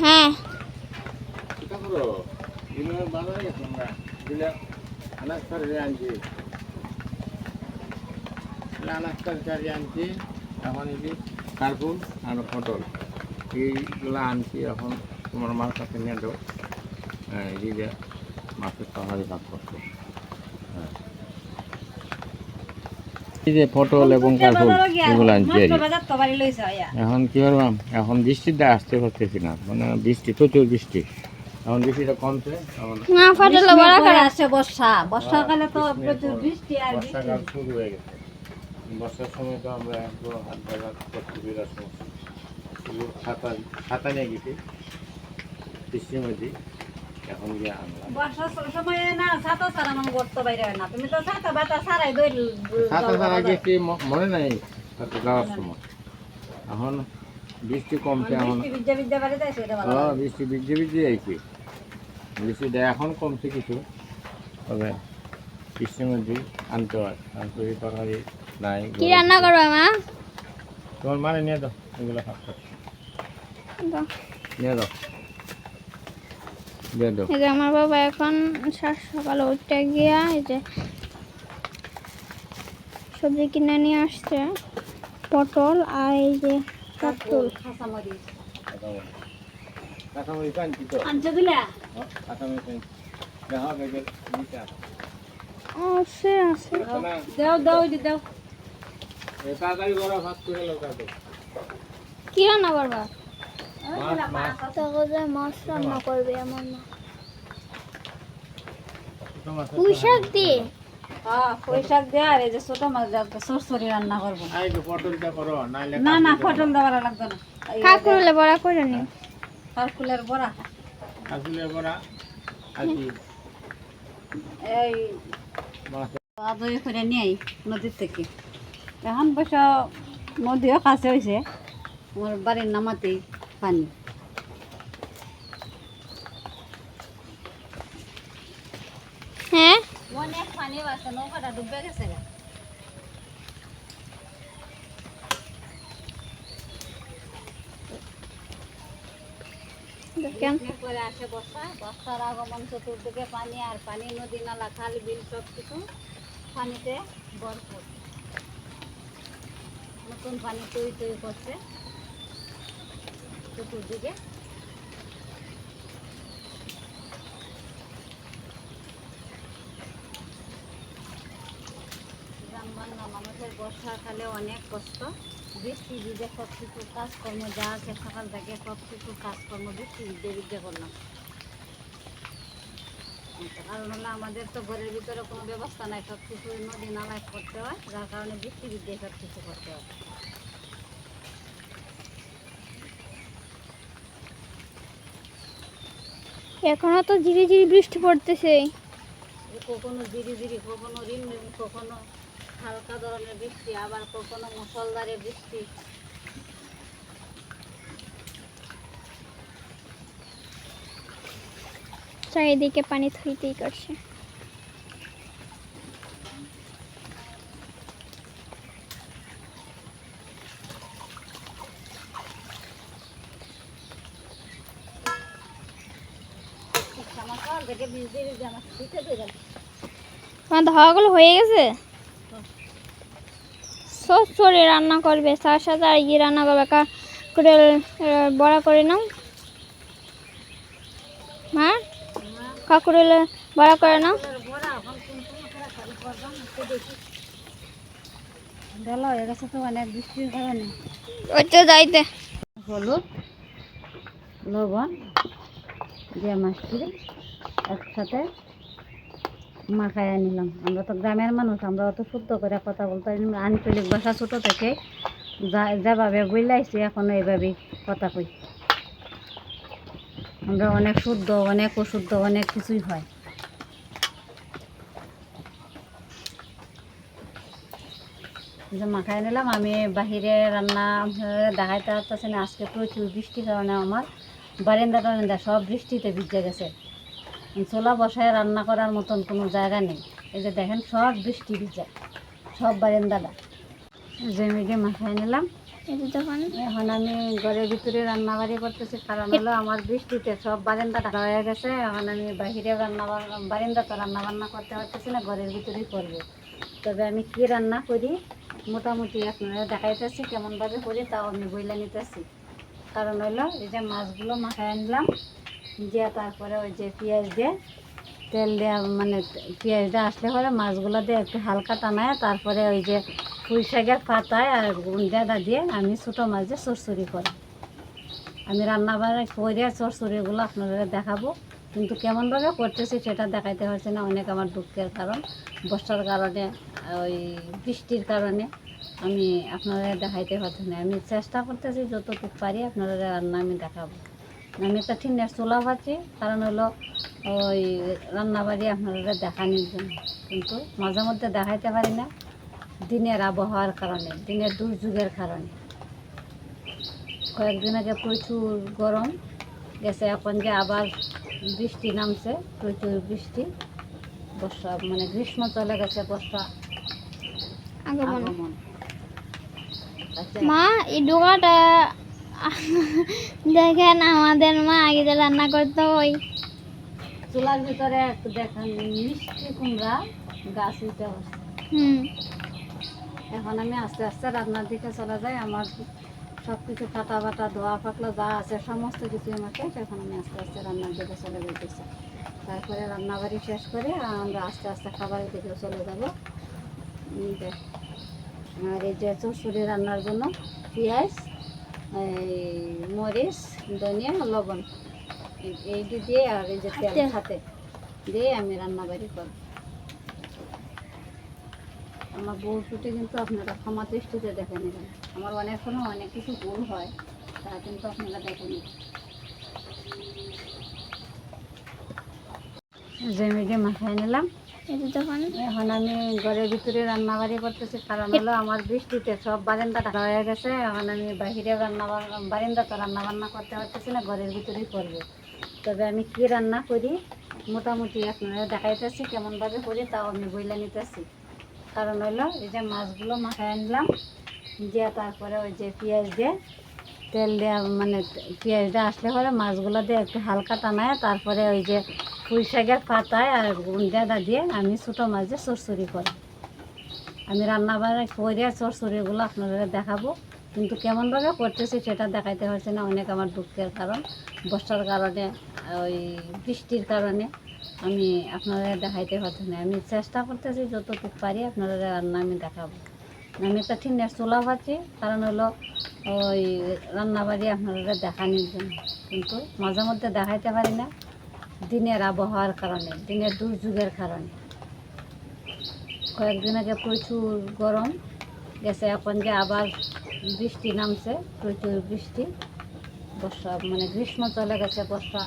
হ্যাঁ। এখন এই যে আর পটল এইগুলো আনছি এখন তোমার মার কাছে নিয়ে দেবো এই যে মাছের তরকারি ভাগ করছে হ্যাঁ এই যে পটল এবং কার্বন এগুলো আনছি আর এখন কি করবাম এখন বৃষ্টিটা আসতে পারতেছি না। মানে বৃষ্টি প্রচুর বৃষ্টি। এখন বৃষ্টিটা কমছে না ফাটলে বড় করে আসছে বর্ষা। বর্ষাকালে তো প্রচুর বৃষ্টি আর বর্ষাকাল শুরু হয়ে গেছে। বর্ষার সময় তো আমরা একদম হাত বাজার করতে বিরাট সমস্যা ছাতা নিয়ে গেছি। বৃষ্টির মধ্যে এখন গিয়ে আনলাম। বর্ষার সময় না ছাতা ছাড়া আমার গর্ত বাইরে না। তুমি তো ছাতা বাতা ছাড়াই দই ছাতা ছাড়া গেছি ম- মনে নাই? যাওয়ার সময়। এখন বৃষ্টি কমছে এখন হ্যাঁ বৃষ্টি ভিজে ভিজে আইছি বৃষ্টিটা এখন কমছে কিছু। তবে বৃষ্টির মধ্যে আনতে হয়। আর তরি তরকারি নাই কি রান্না করবে মা? তোমার মানে নিয়ে দাও এগুলো ভাগ নিয়ে দাও এই যে আমার বাবা এখন সাত সকালে উঠতে গিয়া এই যে সবজি কিনে নিয়ে আসছে পটল আর এই যে নিচে আছে। আছে। আছে দাও দাও দাও। কি রান্না করবা? মাছ রান্না করবে আমার মা ছোটো মাছ পুঁই শাক দিয়ে হ্যাঁ দিয়ে আর এই যে ছোট মাছ রান্না করব না না পটল দেওয়ার লাগবে না নি বড়া এই করে নিয়ে নদীর থেকে এখন বসে নদীও কাছে হয়েছে আমার বাড়ির নামাতেই পানি। হ্যাঁ? অনেক পানি আছে নৌকাটা ডুবে গেছে দেখেন। করে আসে বর্ষা। বর্ষার আগমন চতুর্দিকে পানি আর পানি নদী নালা খাল বিল সব কিছু পানিতে ভরপুর। নতুন পানি তৈরি তৈরি করছে। চতুর্দিকে বাংলা মানুষের বর্ষাকালে অনেক কষ্ট। বৃষ্টি ভিজে সব কিছু কাজকর্ম, যা আছে সকাল থেকে সব কিছু কাজকর্ম, বৃষ্টি ভিজে ভিজে করলাম। কারণ হলো আমাদের তো ঘরের ভিতরে কোনো ব্যবস্থা নাই সব কিছু নদী নালায় করতে হয়, যার কারণে বৃষ্টি ভিজে সব কিছু করতে হয়। এখনও তো ঝিরি ঝিরি বৃষ্টি পড়তেছে। কখনো ধীরে ধীরে কখনো রিমঝিম কখনো হালকা ধরনের বৃষ্টি আবার কখনো মুসলধারে বৃষ্টি। চারিদিকে পানি থইতেই করছে আমার সকাল থেকে ভিজতে ভিজতে আমার হয়ে ধাওয়াগুলো হয়ে গেছে? সব চড়ে রান্না করবে তার সাথে আর ইয়ে রান্না করবে কা করে বড়া করে নাও। হ্যাঁ কাকুরেল বড়া করে নাও। ভালো হয়ে গেছে তো অনেক বৃষ্টির কারণে ওই তো যাইতে। হলুদ লবণ দিয়ে মাছটি একসাথে মাখায় নিলাম। আমরা তো গ্রামের মানুষ, আমরা অত শুদ্ধ করে কথা বলতে। আঞ্চলিক ভাষা ছোটো থেকে যা, যেভাবে বইলাইছি এখন এইভাবেই কথা কই। আমরা অনেক শুদ্ধ, অনেক অশুদ্ধ, অনেক কিছুই হয়। যে মাখায় নিলাম, আমি বাহিরে রান্না দেখাইতে পারতেছি না। আজকে প্রচুর বৃষ্টির কারণে আমার বারিন্দা টারিন্দা সব বৃষ্টিতে ভিজে গেছে। চোলা বসায় রান্না করার মতন কোনো জায়গা নেই। এই যে দেখেন, সব বৃষ্টি ভিজে। সব বারিন্দাটা। যে মেঘে মাখায় নিলাম। এখন আমি ঘরের ভিতরে রান্না বাড়ি করতেছি, কারণ হলো আমার বৃষ্টিতে সব বারান্দা ঢাকা হয়ে গেছে। এখন আমি বাইরে রান্না বান্না- বারান্দাতে রান্না বান্না করতে পারতেছি না, ঘরের ভিতরেই করব। তবে আমি কি রান্না করি? মোটামুটি আপনারা দেখাইতেছি, কেমনভাবে করি, তাও আমি বইলা নিতেছি। কারণ হলো এই যে মাছগুলো মাখায় আনলাম দিয়ে তারপরে ওই যে পেঁয়াজ দিয়ে তেল দেওয়া মানে পেঁয়াজটা আসলে পরে মাছগুলো দিয়ে একটু হালকা টানায় তারপরে ওই যে পুঁই শাকের পাতায় আর গুঁড়া দিয়ে আমি ছোটো মাছ দিয়ে চরচড়ি করি। আমি রান্না বান্না করে চরচড়িগুলো আপনাদের দেখাবো, কিন্তু কেমনভাবে করতেছি সেটা দেখাইতে পারছি না, অনেক আমার দুঃখের কারণ। বর্ষার কারণে, ওই বৃষ্টির কারণে আমি আপনাদের দেখাইতে পারছি না। আমি চেষ্টা করতেছি যতটুকু পারি আপনাদের রান্না আমি দেখাবো। আমি একটা টিনের চুলা পাচ্ছি কারণ হলো ওই রান্নাবাড়ি আপনাদের দেখানোর জন্য। কিন্তু মাঝে মধ্যে দেখাইতে পারি না দিনের আবহাওয়ার কারণে দিনের দুর্যোগের কারণে। কয়েকদিন আগে প্রচুর গরম গেছে এখন যে আবার বৃষ্টি নামছে প্রচুর বৃষ্টি বর্ষা মানে গ্রীষ্ম চলে গেছে বর্ষা আগমন। মা এই ডোকাটা দেখেন আমাদের মা আগে যে রান্না করতো ওই চুলার ভিতরে একটু দেখেন মিষ্টি কুমড়া গাছ উঠে হুম। এখন আমি আস্তে আস্তে রান্নার দিকে চলে যাই আমার সব কিছু কাটা বাটা ধোয়া পাকলো যা আছে সমস্ত কিছু আমাকে এখন আমি আস্তে আস্তে রান্নার দিকে চলে যেতেছি। তারপরে রান্নাবাড়ি শেষ করে আমরা আস্তে আস্তে খাবারের দিকে চলে যাব। আর এই যে চুরচুরি রান্নার জন্য পেঁয়াজ মরিচ ধনিয়া লবণ। এই- এইটি দিয়ে আর এই যে তেল। সাথে দিয়ে আমি রান্নাবাড়ি করব আমার বউ ছুটি কিন্তু আপনারা ক্ষমা দৃষ্টিতে দেখে নেবেন আমার অনেক সময় অনেক কিছু ভুল হয় তা কিন্তু আপনারা দেখে নেবেন যে মেঘে মাথায় নিলাম। এখন আমি ঘরের ভিতরে রান্না বাড়ি করতেছি, কারণ হলো আমার বৃষ্টিতে সব বারান্দা ঢাকা হয়ে গেছে। এখন আমি বাহিরে রান্না বান্না- বারান্দাতে রান্না বান্না করতে পারতেছি না, ঘরের ভিতরেই করব। তবে আমি কি রান্না করি, মোটামুটি আপনারা দেখাইতেছি, কেমনভাবে করি তাও আমি বইলা নিতেছি। কারণ হলো এই যে মাছগুলো মাখায় আনলাম, দিয়ে তারপরে ওই যে পেঁয়াজ দিয়ে তেল দেওয়া মানে পেঁয়াজটা আসলে পরে মাছগুলো দিয়ে একটু হালকা টানায়, তারপরে ওই যে পুঁই শাকের পাতায় আর গুঁড়া দিয়ে আমি ছোটো মাছ দিয়ে চরচড়ি করি। আমি রান্না বান্না করে চরচড়িগুলো আপনাদের দেখাবো, কিন্তু কেমনভাবে করতেছি সেটা দেখাইতে পারছি না, অনেক আমার দুঃখের কারণ। বর্ষার কারণে, ওই বৃষ্টির কারণে আমি আপনাদের দেখাইতে পারছি না। আমি চেষ্টা করতেছি যতটুকু পারি আপনাদের রান্না আমি দেখাবো। আমি একটা টিনের চুলা পাচ্ছি কারণ হলো ওই রান্নাবাড়ি আপনাদের দেখানোর জন্য। কিন্তু মাঝে মধ্যে দেখাইতে পারি না দিনের আবহাওয়ার কারণে দিনের দুর্যোগের কারণে। কয়েকদিন আগে প্রচুর গরম গেছে এখন যে আবার বৃষ্টি নামছে প্রচুর বৃষ্টি বর্ষা মানে গ্রীষ্ম চলে গেছে বর্ষা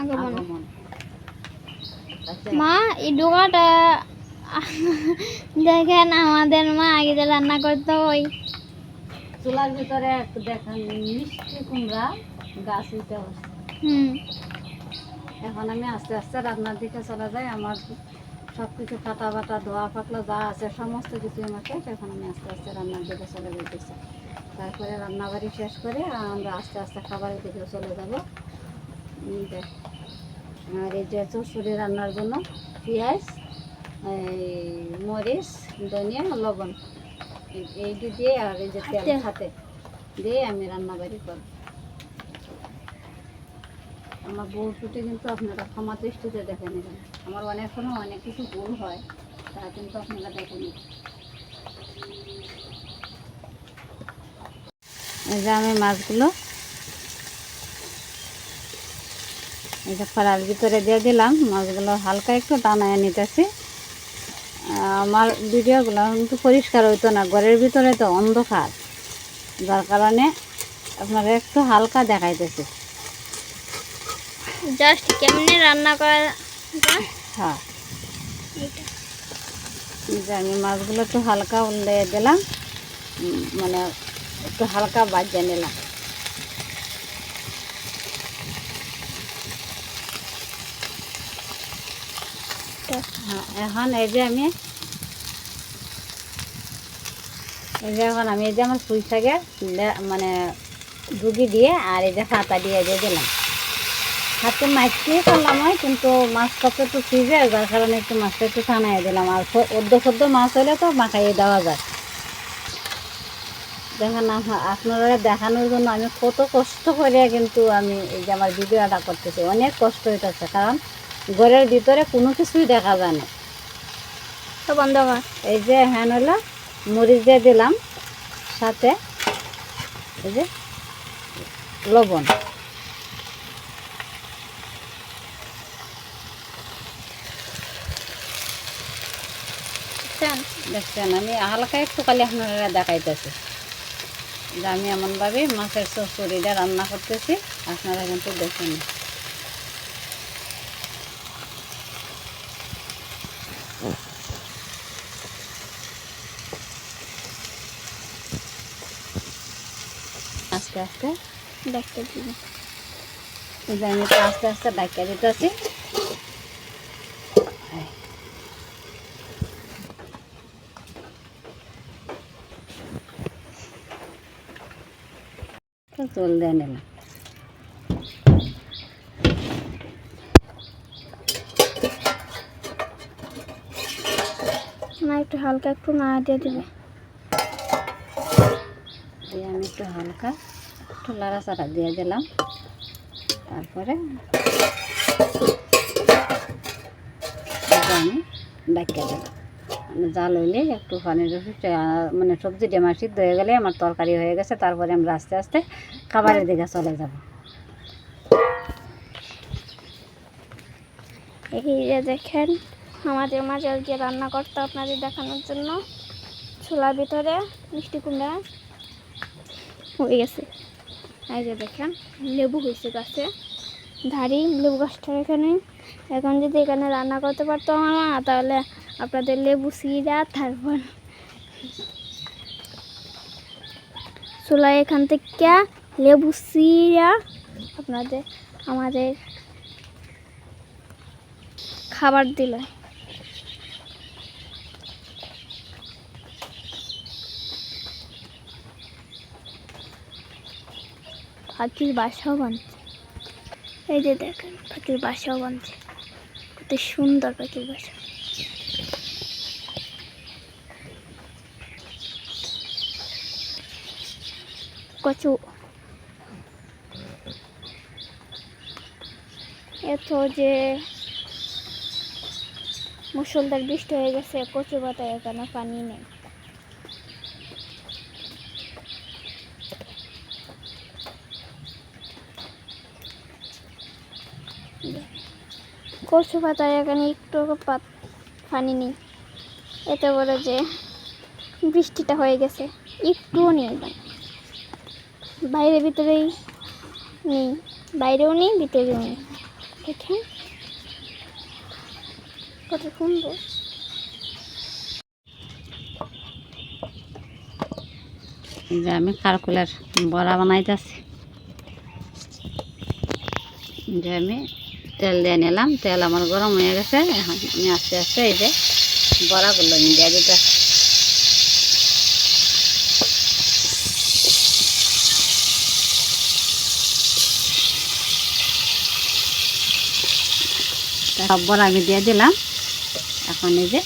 আগমন। মা এই ডোকাটা দেখেন আমাদের মা আগে যে রান্না করতো ওই চুলার ভিতরে দেখেন মিষ্টি কুমড়া গাছ উঠে হুম। এখন আমি আস্তে আস্তে রান্নার দিকে চলে যাই আমার সব কিছু কাটা বাটা ধোয়া পাকলো যা আছে সমস্ত কিছু আমাকে এখন আমি আস্তে আস্তে রান্নার দিকে চলে যেতেছি। তারপরে রান্নাবাড়ি শেষ করে আমরা আস্তে আস্তে খাবারের দিকে চলে যাব। আর এই যে চুরচুরি রান্নার জন্য পেঁয়াজ মরিচ ধনিয়া লবণ এই- এইটি দিয়ে আর এই যে তেল। সাথে দিয়ে আমি রান্নাবাড়ি করব। আমার বউ ছুটি কিন্তু আপনারা ক্ষমা দৃষ্টিতে দেখে নেবেন। আমার অনেক সময় অনেক কিছু ভুল হয় তা কিন্তু আপনারা দেখে নেবেন। এই যে আমি মাছগুলো এই যে ফলার ভিতরে দিয়ে দিলাম। মাছগুলো হালকা একটু টানায় নিতেছি। আমার ভিডিওগুলো কিন্তু পরিষ্কার হইতো না ঘরের ভিতরে তো অন্ধকার। যার কারণে আপনারা একটু হালকা দেখাইতেছি। জাস্ট কেমনে রান্না করা হ্যাঁ। আমি মাছগুলো একটু হালকা উল্লে দিলাম মানে একটু হালকা বাজিয়ে নিলাম। এখন এই যে আমি, এই যে এখন আমি এই যে আমার পুঁই মানে ডুগি দিয়ে আর এই যে পাতা দিয়ে দিয়ে দিলাম। হাতে মাছটিয়ে করলাম হয় কিন্তু মাছটা তো একটু ফ্রিজে যার কারণে একটু মাছটা একটু ছানাই দিলাম। আর অর্ধ সদ্য মাছ হলে তো মাখাইয়ে দেওয়া যায়। দেখেন আপনারা দেখানোর জন্য আমি কত কষ্ট করে কিন্তু আমি এই যে আমার ভিডিওটা করতেছি। অনেক কষ্ট হইতেছে, কারণ ঘরের ভিতরে কোনো কিছুই দেখা যায় না। তো বন্ধ কর। এই যে হ্যান হলো মরিচ দিয়ে দিলাম সাথে এই যে লবণ? দেখছেন? আমি হালকা একটু খালি আপনারা দেখাইতেছি। যে আমি এমনভাবে মাছের চচড়িটা রান্না করতেছি আপনারা কিন্তু দেখেন। আস্তে আস্তে দেখতে দিবি এই যে আমি আস্তে আস্তে ডাকিয়ে দিতেছি জল দিয়ে নিলাম। না একটু হালকা একটু না দিয়ে দিবে। আমি একটু হালকা একটু লাড়াচাড়া দিয়ে দিলাম। তারপরে আমি ডাকিয়ে দিলাম মানে জাল হইলে একটু রসে মানে সবজিটা আমার সিদ্ধ হয়ে গেলে আমার তরকারি হয়ে গেছে, তারপরে আমরা আস্তে আস্তে খাবারের দিকে চলে যাব। এই যে দেখেন, আমাদের মাঝে আজকে রান্না করতে আপনাদের দেখানোর জন্য ছোলার ভিতরে মিষ্টি কুমড়া হয়ে গেছে। এই যে দেখেন, লেবু হয়েছে গাছে। ধারি লেবু গাছটার এখানে। এখন যদি এখানে রান্না করতে পারতাম না তাহলে আপনাদের লেবু সিরা, তারপর ছোলা এখান থেকে লেবু সিরা, আপনাদের, আমাদের খাবার দিল পাখির বাসাও বানছে এই যে দেখেন পাখির বাসাও বানছে কত সুন্দর পাখির বাসা। কচু এত যে মুসলধার বৃষ্টি হয়ে গেছে কচু পাতায় এখানে পানি নেই। কচু পাতায় এখানে একটু পাত পানি নেই। এতে বলে যে বৃষ্টিটা হয়ে গেছে। একটুও নেই বাইরে ভিতরেই নেই। বাইরেও নেই, ভিতরেও নেই। দেখেন কত সুন্দর। যে আমি কারকুলের বড়া বানাইতেছি। যে আমি তেল দিয়ে নিলাম। তেল আমার গরম হয়ে গেছে। এখন আমি আস্তে আস্তে এই যে বড়াগুলো আমি দিয়ে দিতে সব বড়া আমি দিয়ে দিলাম। এখন এই যে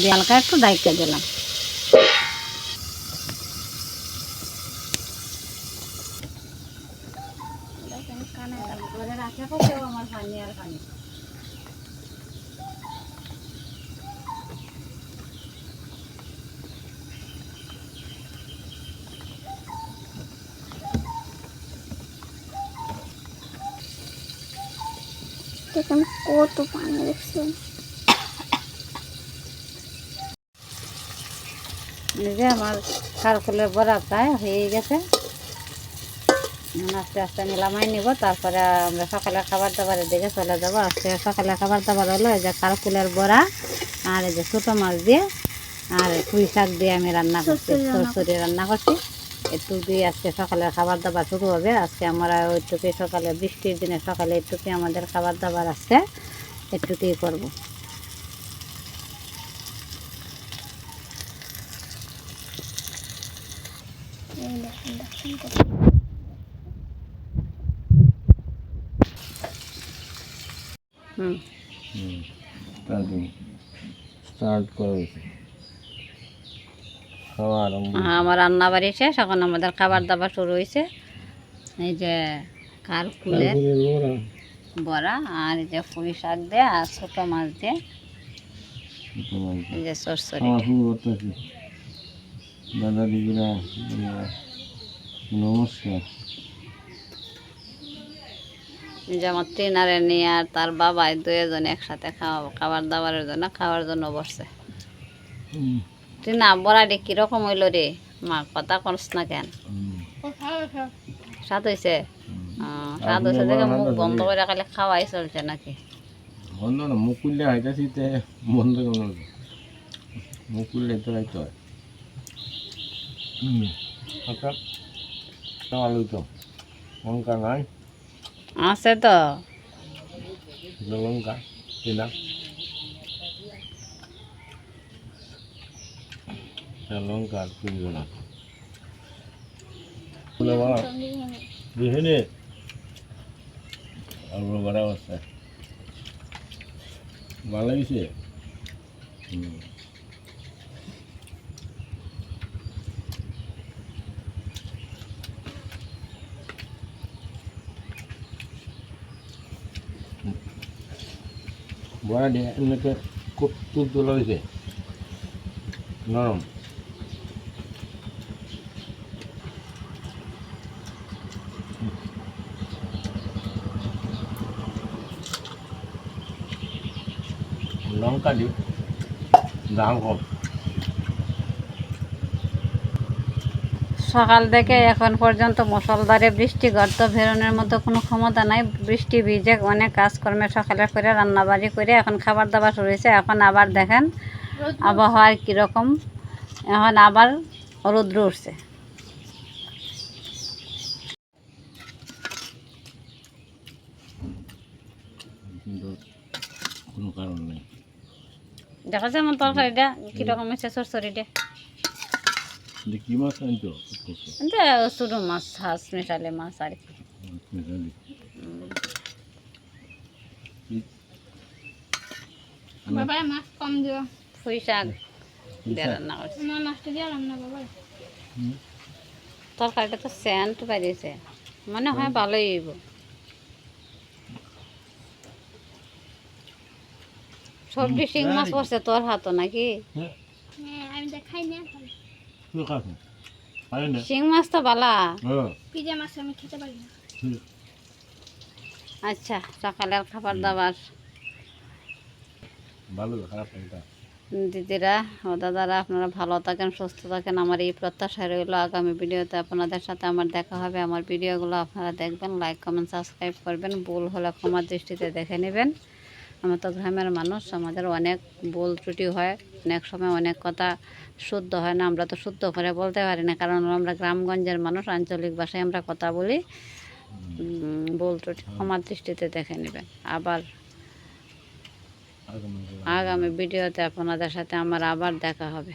দিয়ে হালকা একটু দায়িত্ব দিলাম। কানে ঘরের আশেপাশেও আমার পানি আর পানি দেখেন কত পানি দেখছেন যে আমার কারকুলের বড়া প্রায় হয়ে গেছে। এখন আস্তে আস্তে আমি লামাই নিব তারপরে আমরা সকালে খাবার দাবারের দিকে চলে যাব। আজকে সকালে খাবার দাবার হলো এই যে কারকুলের বড়া আর এই যে ছোটো মাছ দিয়ে আর পুঁই শাক দিয়ে আমি রান্না করছি চচ্চড়ি রান্না করছি। একটু দিয়ে আজকে সকালে খাবার দাবার শুরু হবে। আজকে আমরা ওইটুকুই সকালে বৃষ্টির দিনে সকালে একটুকুই আমাদের খাবার দাবার আজকে একটুকুই করব। স্টার্ট করে দিছি খাওয়া আরম্ভ হ্যাঁ, আমার রান্না বাড়ি শেষ এখন আমাদের খাবার দাবার শুরু হয়েছে। এই যে কারকুলের বড়া। আর এই যে পুঁই শাক দিয়ে আর ছোটো মাছ দিয়ে। এই যে সরসরি দাদা দিদিরা নমস্কার। এই যে আমার ট্রেনারে নিয়ে আর তার বাবাই দুজন একসাথে খাওয়া খাবার দাবারের জন্য খাওয়ার জন্য বসছে। ট্রিনা বড়াটি কীরকম হইল রে? মা কথা করস না কেন? স্বাদ হয়েছে স্বাদ হয়েছে দেখে মুখ বন্ধ করে খালি খাওয়াই চলছে নাকি? বন্ধ না মুখ খুললে হাইতাছি তে বন্ধ কেন মুখ খুললে তো হাইতে হয়। আচ্ছা আলু তো লঙ্কা নাই? আছে তো? লঙ্কা দিলাম লঙ্কা আর তুলবে না। দিহিনি আর বড় অবস্থা ভালো লাগছে? হুম। বড়া দিয়ে এমনিতে খুব তুলতুল তোলা হয়েছে নরম লঙ্কা দি দাম কম সকাল থেকে এখন পর্যন্ত মুসলধারে বৃষ্টি গর্ত ভেরোনের মতো কোনো ক্ষমতা নাই। বৃষ্টি ভিজে অনেক কাজকর্মে সকালে করে রান্নাবাড়ি করে এখন খাবার দাবার শুরু হয়েছে। এখন আবার দেখেন আবহাওয়ার কীরকম এখন আবার রৌদ্র উঠছে। কিন্তু কোনো কারণ নেই। দেখা যায় আমার তরকারিটা কীরকম হয়েছে সরসরিটা কি মাছ আনছো কিন্তু ছোটো মাছ হাঁস মেশালে মাছ আর কি বাবা মাছ কম দিও পুঁই শাক দিয়ে রান্না করছি আমার মাছটা দিয়ে রান্না বাবা তরকারিটা তো স্যান্ট বাড়িয়েছে মনে হয় ভালোই হইব সবজি শিং মাছ পড়ছে তোর হাতও নাকি হ্যাঁ আমি দেখাই না শিং মাছ তো বালা। পিজা মাছ আমি খেতে পারি না। আচ্ছা সকালের খাবার দাবার। ভালো খারাপ এটা? দিদিরা ও দাদারা আপনারা ভালো থাকেন সুস্থ থাকেন। আমার এই প্রত্যাশা রইল আগামী ভিডিওতে আপনাদের সাথে আমার দেখা হবে। আমার ভিডিওগুলো আপনারা দেখবেন লাইক কমেন্ট সাবস্ক্রাইব করবেন। ভুল হলে ক্ষমার দৃষ্টিতে দেখে নেবেন। আমরা তো গ্রামের মানুষ, আমাদের অনেক বল ত্রুটি হয়, অনেক সময় অনেক কথা শুদ্ধ হয় না, আমরা তো শুদ্ধ করে বলতে পারি না, কারণ আমরা গ্রামগঞ্জের মানুষ, আঞ্চলিক ভাষায় আমরা কথা বলি বল ত্রুটি ক্ষমা দৃষ্টিতে দেখে নেবেন। আবার আগামী ভিডিওতে আপনাদের সাথে আমার আবার দেখা হবে।